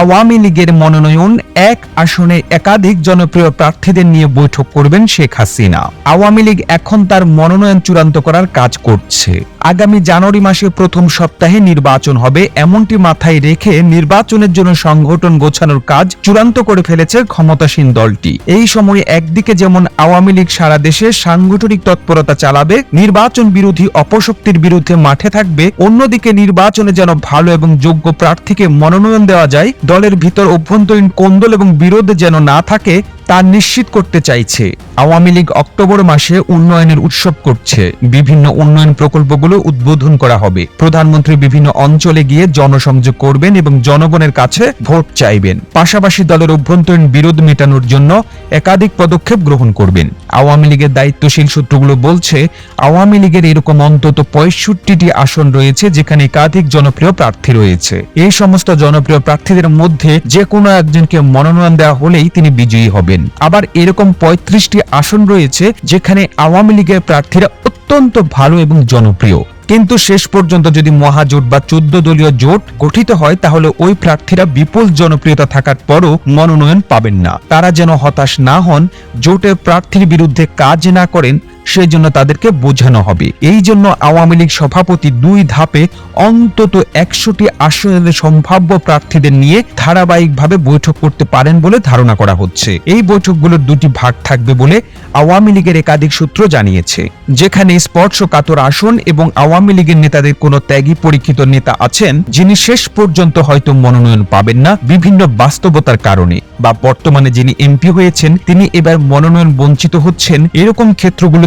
আওয়ামী লীগের মনোনয়ন এক আসনে একাধিক জনপ্রিয় প্রার্থীদের নিয়ে বৈঠক করবেন শেখ হাসিনা। আওয়ামী লীগ এখন তার মনোনয়ন চূড়ান্ত করার কাজ করছে। আগামী জানুয়ারি মাসে প্রথম সপ্তাহে নির্বাচন হবে। এমনটি মাথায় রেখে নির্বাচনের জন্য সংগঠন গোছানোর কাজ চূড়ান্ত করে ফেলেছে ক্ষমতাসীন দলটি। এই সময়ে একদিকে যেমন আওয়ামী লীগ সারা দেশে সাংগঠনিক তৎপরতা চালাবে, নির্বাচন বিরোধী অপশক্তির বিরুদ্ধে মাঠে থাকবে, অন্যদিকে নির্বাচনে যেন ভালো এবং যোগ্য প্রার্থীকে মনোনয়ন দেওয়া যায়, দলের ভিতর অভ্যন্তরীণ কোন্দল এবং বিরোধ যেন না থাকে, তা নিশ্চিত করতে চাইছে। আওয়ামী লীগ অক্টোবর মাসে উন্নয়নের উৎসব করছে। বিভিন্ন উন্নয়ন প্রকল্পগুলো উদ্বোধন করা হবে। প্রধানমন্ত্রী বিভিন্ন অঞ্চলে গিয়ে জনসংযোগ করবেন এবং জনগণের কাছে ভোট চাইবেন। পাশাপাশি দলের অভ্যন্তরীণ বিরোধ মেটানোর জন্য একাধিক পদক্ষেপ গ্রহণ করবেন। আওয়ামী লীগের দায়িত্বশীল সূত্রগুলো বলছে, আওয়ামী লীগের এরকম অন্তত পঁয়ষট্টিটি আসন রয়েছে যেখানে একাধিক জনপ্রিয় প্রার্থী রয়েছে। এই সমস্ত জনপ্রিয় প্রার্থীদের মধ্যে যে কোনো একজনকে মনোনয়ন দেওয়া হলেই তিনি বিজয়ী হবেন। আবার এরকম পঁয়ত্রিশটি আসন রয়েছে যেখানে আওয়ামী লীগের প্রার্থীরা অত্যন্ত ভালো এবং জনপ্রিয়। কিন্তু শেষ পর্যন্ত যদি মহাজোট বা চোদ্দ দলীয় জোট গঠিত হয়, তাহলে ওই প্রার্থীরা বিপুল জনপ্রিয়তা থাকার পরও মনোনয়ন পাবেন না। তারা যেন হতাশ না হন, জোটের প্রার্থীর বিরুদ্ধে কাজ না করেন সেই জন্য তাদেরকে বোঝানো হবে। এই জন্য আওয়ামী লীগ সভাপতি দুই ধাপে অন্তত একশোটি আসনের সম্ভাব্য প্রার্থীদের নিয়ে ধারাবাহিকভাবে বৈঠক করতে পারেন বলে ধারণা করা হচ্ছে। এই বৈঠকগুলোর দুটি ভাগ থাকবে বলে আওয়ামী লীগের একাধিক সূত্র জানিয়েছে। যেখানে স্পর্শকাতর আসন এবং আওয়ামী লীগের নেতাদের কোনো ত্যাগী পরীক্ষিত নেতা আছেন, যিনি শেষ পর্যন্ত হয়তো মনোনয়ন পাবেন না বিভিন্ন বাস্তবতার কারণে বা বর্তমানে যিনি এমপি হয়েছেন, তিনি এবার মনোনয়ন বঞ্চিত হচ্ছেন, এরকম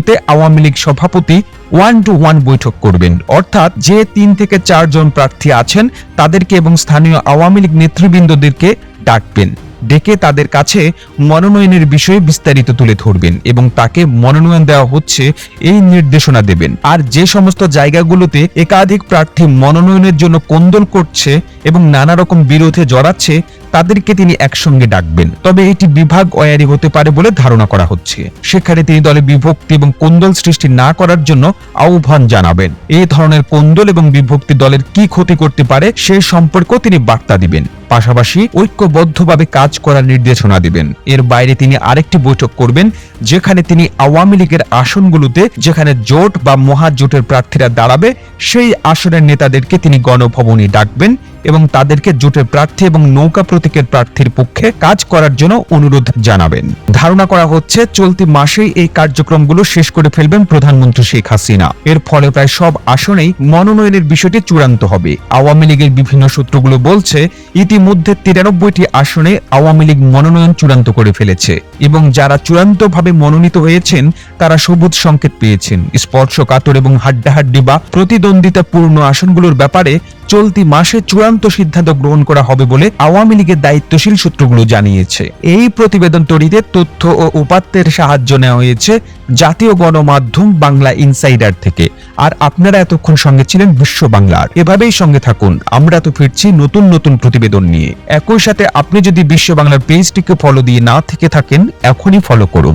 ক্ষেত্রগুলোতে আওয়ামী লীগ সভাপতি ওয়ান টু ওয়ান বৈঠক করবেন। অর্থাৎ যে তিন থেকে চারজন প্রার্থী আছেন, তাদেরকে এবং স্থানীয় আওয়ামী লীগ নেতৃবৃন্দদেরকে ডাকবেন। ডেকে তাদের কাছে মনোনয়নের বিষয়ে বিস্তারিত তুলে ধরবেন এবং তাকে মনোনয়ন দেওয়া হচ্ছে এই নির্দেশনা দেবেন। আর যে সমস্ত জায়গাগুলোতে একাধিক প্রার্থী মনোনয়নের জন্য কোন্দল করছে এবং নানা রকম বিরোধে জড়াচ্ছে, তাদেরকে তিনি একসঙ্গে ডাকবেন। তবে এটি বিভাগ অয়ারি হতে পারে বলে ধারণা করা হচ্ছে। সেখানে তিনি দলে বিভক্তি এবং কোন্দল সৃষ্টি না করার জন্য আহ্বান জানাবেন। এ ধরনের কোন্দল এবং বিভক্তি দলের কি ক্ষতি করতে পারে, সে সম্পর্কেও তিনি বার্তা দিবেন। পাশাপাশি ঐক্যবদ্ধভাবে কাজ করার নির্দেশনা দিবেন। এর বাইরে তিনি আরেকটি বৈঠক করবেন, যেখানে তিনি আওয়ামী লীগের আসনগুলোতে, যেখানে জোট বা মহাজোটের প্রার্থীরা দাঁড়াবে, সেই আসনের নেতাদেরকে তিনি গণভবনে ডাকবেন। এবং তাদেরকে জোটের প্রার্থী এবং নৌকা প্রতীকের প্রার্থীর পক্ষে কাজ করার জন্য অনুরোধ জানাবেন। ধারণা করা হচ্ছে, চলতি মাসেই এই কার্যক্রমগুলো শেষ করে ফেলবেন প্রধানমন্ত্রী শেখ হাসিনা। এর ফলে প্রায় সব আসনেই মনোনয়নের বিষয়টি চূড়ান্ত হবে। আওয়ামী লীগের বিভিন্ন সূত্রগুলো বলছে, ইতিমধ্যে তিরানব্বইটি আসনে আওয়ামী লীগ মনোনয়ন চূড়ান্ত করে ফেলেছে এবং যারা চূড়ান্তভাবে মনোনীত হয়েছেন, তারা সবুজ সংকেত পেয়েছেন। স্পর্শকাতর এবং হাড্ডাহাড্ডি বা প্রতিদ্বন্দ্বিতাপূর্ণ আসনগুলোর ব্যাপারে চলতি মাসে চূড়ান্ত সিদ্ধান্ত গ্রহণ করা হবে বলে আওয়ামী লীগের দায়িত্বশীল সূত্রগুলো জানিয়েছে। এই প্রতিবেদন তৈরিতে তথ্য ও উপাত্তের সাহায্য নেওয়া হয়েছে জাতীয় গণমাধ্যম বাংলা ইনসাইডার থেকে। আর আপনারা এতক্ষণ সঙ্গে ছিলেন বিশ্ব বাংলার। এভাবেই সঙ্গে থাকুন। আমরা তো ফিরছি নতুন নতুন প্রতিবেদন নিয়ে। একই সাথে আপনি যদি বিশ্ব বাংলার পেজটিকে ফলো দিয়ে না থেকে থাকেন, এখনই ফলো করুন।